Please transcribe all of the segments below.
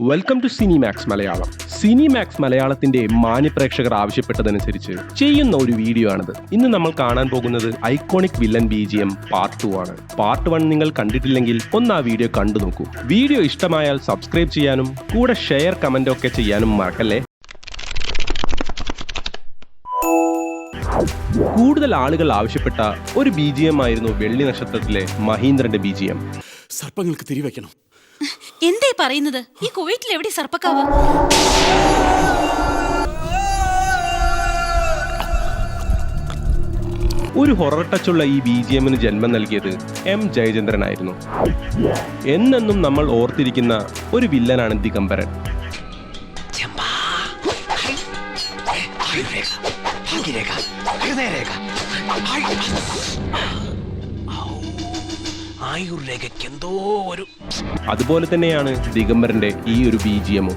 Welcome to Cinemax Malayalam. Cinemax മലയാളത്തിന്റെ മാന്യപ്രേക്ഷകർ ആവശ്യപ്പെട്ടതനുസരിച്ച് ചെയ്യുന്ന ഒരു വീഡിയോ ആണിത്. ഇന്ന് നമ്മൾ കാണാൻ പോകുന്നത് iconic villain B G M part two ആണ്. പാർട്ട് വൺ നിങ്ങൾ കണ്ടിട്ടില്ലെങ്കിൽ ഒന്ന് ആ വീഡിയോ കണ്ടു നോക്കൂ. വീഡിയോ ഇഷ്ടമായാൽ സബ്സ്ക്രൈബ് ചെയ്യാനും കൂടെ ഷെയർ കമന്റ് ഒക്കെ ചെയ്യാനും മറക്കല്ലേ? കൂടുതൽ ആളുകൾ ആവശ്യപ്പെട്ട ഒരു ബി ജി എം ആയിരുന്നു വെള്ളി നക്ഷത്രത്തിലെ മഹീന്ദ്രന്റെ ബി ജി എം സർപ്പങ്ങൾക്ക് തിരിവെക്കണം. എന്തേ പറയുന്നത്? ഈ കുവൈറ്റിൽ എവിടെ സർപ്പക്കാവ്? ഒരു ഹൊറർ ടച്ചുള്ള ഈ ബി ജി എമ്മിന് ജന്മം നൽകിയത് എം ജയചന്ദ്രനായിരുന്നു. എന്നെന്നും നമ്മൾ ഓർത്തിരിക്കുന്ന ഒരു വില്ലനാണ് ദിഗംബരൻ. ഭാഗ്യരേഖ. ഹൃദയരേഖ. ആയുർരേഖയ്ക്ക് എന്തോ ഒരു അതുപോലെ തന്നെയാണ് ദിഗംബരന്റെ ഈ ഒരു ബി ജി എമ്മും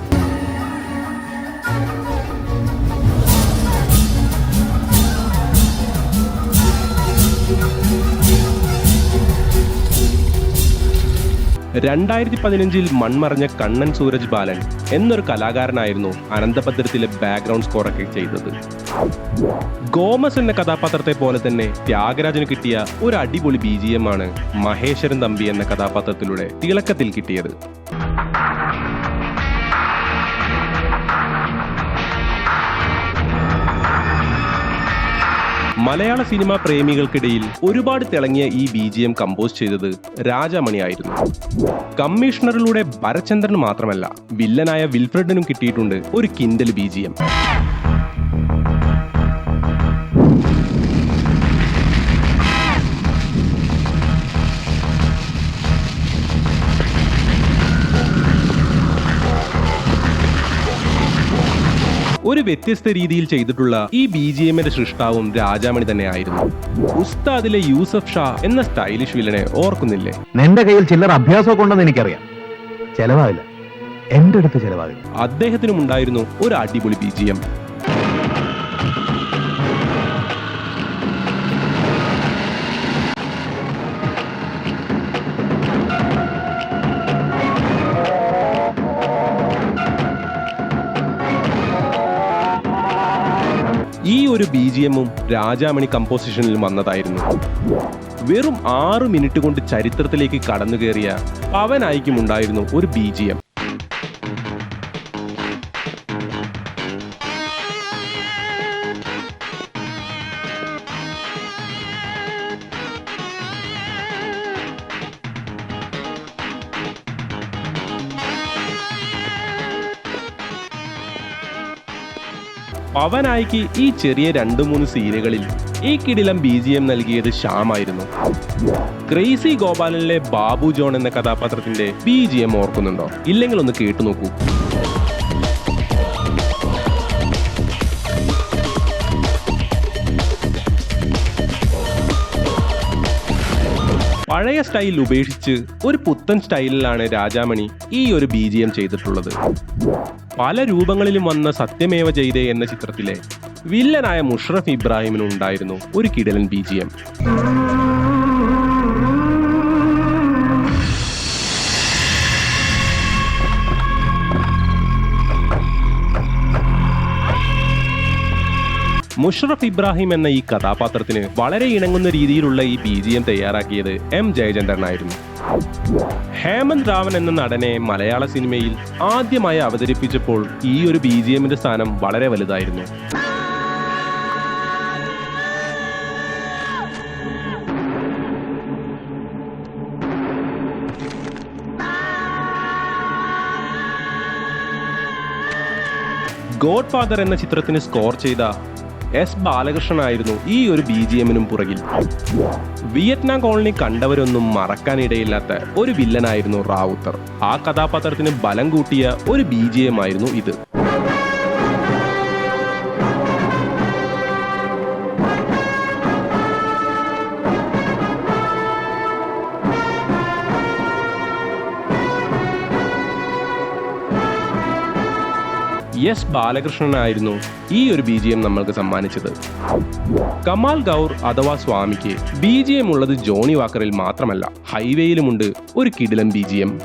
രണ്ടായിരത്തി പതിനഞ്ചിൽ മൺമറഞ്ഞ കണ്ണൻ സൂരജ് ബാലൻ എന്നൊരു കലാകാരനായിരുന്നു അനന്തഭദ്രത്തിലെ ബാക്ക്ഗ്രൗണ്ട് സ്കോറൊക്കെ ചെയ്തത്. ഗോമസ് എന്ന കഥാപാത്രത്തെ പോലെ തന്നെ ത്യാഗരാജന് കിട്ടിയ ഒരു അടിപൊളി ബി ജി എം ആണ് മഹേശ്വരൻ തമ്പി എന്ന കഥാപാത്രത്തിലൂടെ തിളക്കത്തിൽ കിട്ടിയത്. മലയാള സിനിമാ പ്രേമികൾക്കിടയിൽ ഒരുപാട് തിളങ്ങിയ ഈ ബി ജി എം കമ്പോസ് ചെയ്തത് രാജാമണിയായിരുന്നു. കമ്മീഷണറിലൂടെ ഭരചന്ദ്രൻ മാത്രമല്ല വില്ലനായ വിൽഫ്രഡിനും കിട്ടിയിട്ടുണ്ട് ഒരു കിൻഡൽ ബി ജി എം. ഒരു വ്യത്യസ്ത രീതിയിൽ ചെയ്തിട്ടുള്ള ഈ ബി ജി എമ്മിന്റെ സൃഷ്ടാവും രാജാമണി തന്നെയായിരുന്നു. ഉസ്താദിലെ യൂസഫ് ഷാ എന്ന സ്റ്റൈലിഷ് വില്ലനെ ഓർക്കുന്നില്ലേ? നിന്റെ കയ്യിൽ ചില്ലറ അഭ്യാസമൊക്കെ ഉണ്ടെന്ന് എനിക്കറിയാം. ചെലവാകില്ല എന്റെ അടുത്ത് ചെലവാകില്ല അദ്ദേഹത്തിനും ഉണ്ടായിരുന്നു ഒരു അടിപൊളി ബി ജി എം ഈ ഒരു ബി ജി എമ്മും രാജാമണി കമ്പോസിഷനിൽ വന്നതായിരുന്നു. വെറും ആറ് മിനിറ്റ് കൊണ്ട് ചരിത്രത്തിലേക്ക് കടന്നു കയറിയ പവനായിക്കും ഉണ്ടായിരുന്നു ഒരു ബി ജി എം പവനായിക്ക് ഈ ചെറിയ രണ്ടു മൂന്ന് സീനുകളിൽ ഈ കിടിലം ബി ജി എം നൽകിയത് ശ്യാമായിരുന്നു. ക്രേസി ഗോപാലനിലെ ബാബു ജോൺ എന്ന കഥാപാത്രത്തിന്റെ ബി ജി എം ഓർക്കുന്നുണ്ടോ? ഇല്ലെങ്കിൽ ഒന്ന് കേട്ടു നോക്കൂ. സ്റ്റൈൽ ഉപേക്ഷിച്ച് ഒരു പുത്തൻ സ്റ്റൈലിലാണ് രാജാമണി ഈ ഒരു ബി ജി എം ചെയ്തിട്ടുള്ളത്. പല രൂപങ്ങളിലും വന്ന സത്യമേവ ജയ്തേ എന്ന ചിത്രത്തിലെ വില്ലനായ മുഷറഫ് ഇബ്രാഹിമിനുണ്ടായിരുന്നു ഒരു കിടലൻ B G M Musharaf Ibrahim എന്ന ഈ കഥാപാത്രത്തിന് വളരെ ഇണങ്ങുന്ന രീതിയിലുള്ള ഈ ബി ജി എം തയ്യാറാക്കിയത് എം ജയചന്ദ്രനായിരുന്നു. ഹേമന്ത് റാവൻ എന്ന നടനെ മലയാള സിനിമയിൽ ആദ്യമായി അവതരിപ്പിച്ചപ്പോൾ ഈ ഒരു ബി ജി എമ്മിന്റെ സ്ഥാനം വളരെ വലുതായിരുന്നു. ഗോഡ് ഫാദർ എന്ന ചിത്രത്തിന് സ്കോർ ചെയ്ത എസ് ബാലകൃഷ്ണനായിരുന്നു ഈ ഒരു ബി ജി എമ്മിനും പുറകിൽ. വിയറ്റ്നാം കോളനി കണ്ടവരൊന്നും മറക്കാനിടയില്ലാത്ത ഒരു വില്ലനായിരുന്നു റാവുത്തർ. ആ കഥാപാത്രത്തിന് ബലം കൂട്ടിയ ഒരു ബി ജി എം ആയിരുന്നു ഇത്. എസ് ബാലകൃഷ്ണനായിരുന്നു ഈ ഒരു ബി ജി എം നമ്മൾക്ക് സമ്മാനിച്ചത്. കമാൽ ഗൗർ അഥവാ സ്വാമിക്ക് ബി ജി എം ഉള്ളത് ജോണി വാക്കറിൽ മാത്രമല്ല ഹൈവേയിലുമുണ്ട് ഒരു കിടിലം ബി ജി എം.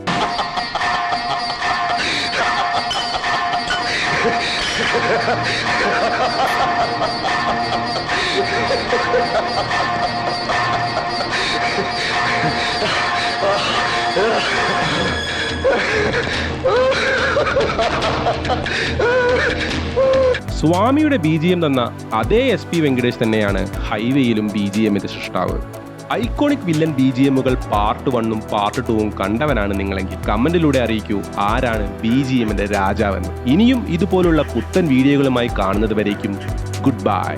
സ്വാമിയുടെ ബി ജി എം തന്ന അതേ എസ് പി വെങ്കടേഷ് തന്നെയാണ് ഹൈവേയിലും ബി ജി എമ്മിന്റെ സൃഷ്ടാവ്. ഐക്കോണിക് വില്ലൻ ബി ജി എമ്മുകൾ പാർട്ട് വണ്ണും പാർട്ട് ടൂവും കണ്ടവനാണ് നിങ്ങളെങ്കിൽ കമന്റിലൂടെ അറിയിക്കൂ ആരാണ് ബി ജി എമ്മിന്റെ രാജാവെന്ന്. ഇനിയും ഇതുപോലുള്ള പുത്തൻ വീഡിയോകളുമായി കാണുന്നത് വരേക്കും. Good bye.